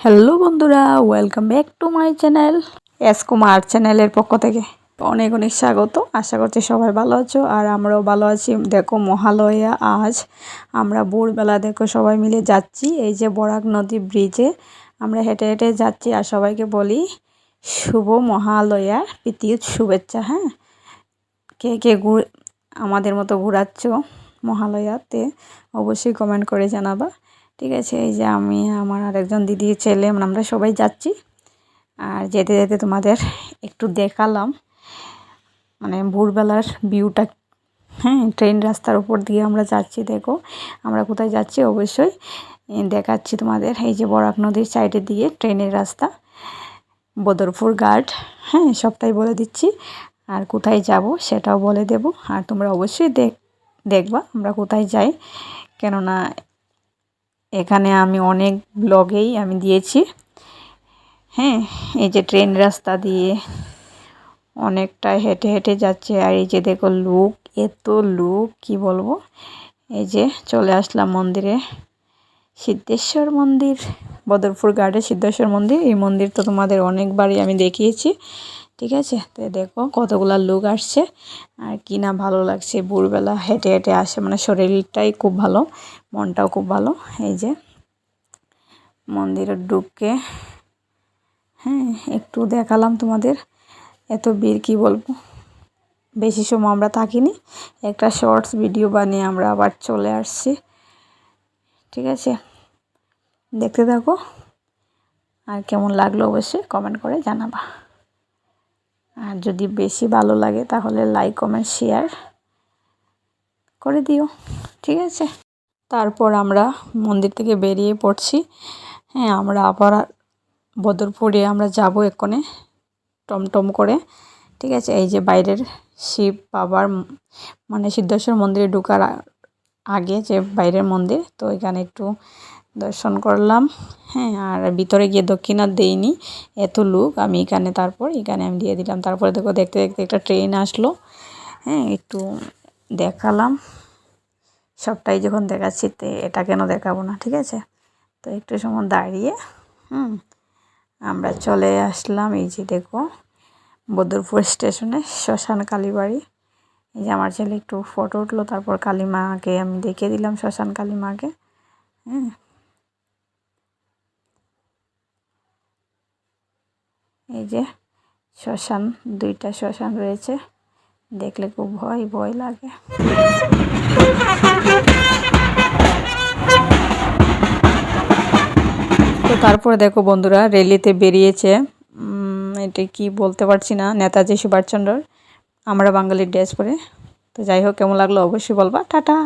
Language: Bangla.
হ্যালো বন্ধুরা welcome back to my channel S Kumar চ্যানেলের পক্ষ থেকে। অনেক অনেক স্বাগত, আশা করছি সবাই ভালো আছো, আর আমরাও ভালো আছি। দেখো মহালয়া, আজ আমরা ভোরবেলা দেখো সবাই মিলে যাচ্ছি, এই যে বরাক নদী ব্রিজে আমরা হেঁটে হেঁটে যাচ্ছি, আর সবাইকে বলি শুভ মহালয়া প্রীতির শুভেচ্ছা হ্যাঁ? কে কে ঘুর আমাদের মতো ঘুরাচ্ছ মহালয়াতে, অবশ্যই কমেন্ট করে জানাবা। ঠিক আছে, এই যে আমি, আমার আরেকজন দিদি ছেলে মানে আমরা সবাই যাচ্ছি। আর যেতে যেতে তোমাদের একটু দেখালাম। মানে ভোরবেলার ভিউটা হ্যাঁ ট্রেন রাস্তার উপর দিয়ে আমরা যাচ্ছি, দেখো। আমরা কোথায় যাচ্ছি? অবশ্যই দেখাচ্ছি তোমাদের। এই যে বরাক নদীর সাইডের দিয়ে ট্রেনের রাস্তা, বদরপুর ঘাট হ্যাঁ সবটাই বলে দিচ্ছি। আর কোথায় যাব সেটাও বলে দেব। আর তোমরা অবশ্যই দেখ, দেখবা আমরা কোথায় যাই। কেননা এখানে আমি অনেক ব্লগেই আমি দিয়েছি। হ্যাঁ এই যে ট্রেন রাস্তা দিয়ে অনেকটা হেঁটে হেঁটে যাচ্ছে, আর এই যে দেখো লুক, এত লুক, কি বলব? এই যে চলে আসলাম মন্দিরে। সিদ্ধেশ্বর মন্দির, বদরপুর গার্ডে সিদ্ধেশ্বর মন্দির, এই মন্দির তো তোমাদের অনেকবারই আমি দেখিয়েছি। ঠিক আছে? তো দেখো কতগুলা লোক আসছে। আর কি না ভালো লাগছে, ভোরবেলা হেঁটে হেঁটে আসে। মানে শরীরটাই খুব ভালো, মনটাও খুব ভালো। এই যে মন্দিরের ঢুকে হ্যাঁ একটু দেখালাম তোমাদের। এত বীর কি বলব? বেশি সময় আমরা থাকিনি। একটা শর্টস ভিডিও বানিয়ে আমরা আবার চলে আসছি। ঠিক আছে? দেখতে থাকো। আর কেমন লাগল অবশ্যই কমেন্ট করে জানাবা। আর যদি বেশি ভালো লাগে তাহলে লাইক কমেন্ট শেয়ার করে দিও, ঠিক আছে? তারপর আমরা মন্দির থেকে বেরিয়ে পড়ছি। হ্যাঁ আমরা আবার বদরপুরে আমরা যাব এক্ষণে, টমটম করে, ঠিক আছে? এই যে বাইরের শিব বাবার মানে সিদ্ধেশ্বর মন্দিরে ঢোকার আগে যে বাইরের মন্দির, তো এখানে একটু দর্শন করলাম। হ্যাঁ আর ভিতরে গিয়ে দক্ষিণা দেইনি। এত লুক আমি এখানে তারপর, এখানে আমি দিয়ে দিলাম। তারপরে দেখো, দেখতে দেখতে একটা ট্রেন আসলো। হ্যাঁ একটু দেখালাম। সবটাই যখন দেখাচ্ছি, তো এটা কেন দেখাবো না, ঠিক আছে? তো একটু সময় দাঁড়িয়ে, হুম, আমরা চলে আসলাম। এই যে দেখো, বদরপুর স্টেশনে, শ্মশান কালীবাড়ি। এই যে আমার ছেলে একটু ফটো উঠল, তারপর কালী মাকে আমি দেখিয়ে দিলাম, শ্মশান কালী মাকে হ্যাঁ এই যে শ্মশান, দুইটা শ্মশান রয়েছে। দেখলে খুব ভয় ভয় লাগে। তো তারপরে দেখো বন্ধুরা, রেলিতে বেরিয়েছে। এটা কি বলতে পারছি না, নেতাজি সুভাষচন্দ্র আমরা বাঙালির ড্রেস পরে তো যাই হোক, কেমন লাগল অবশ্যই বলবা। টাটা!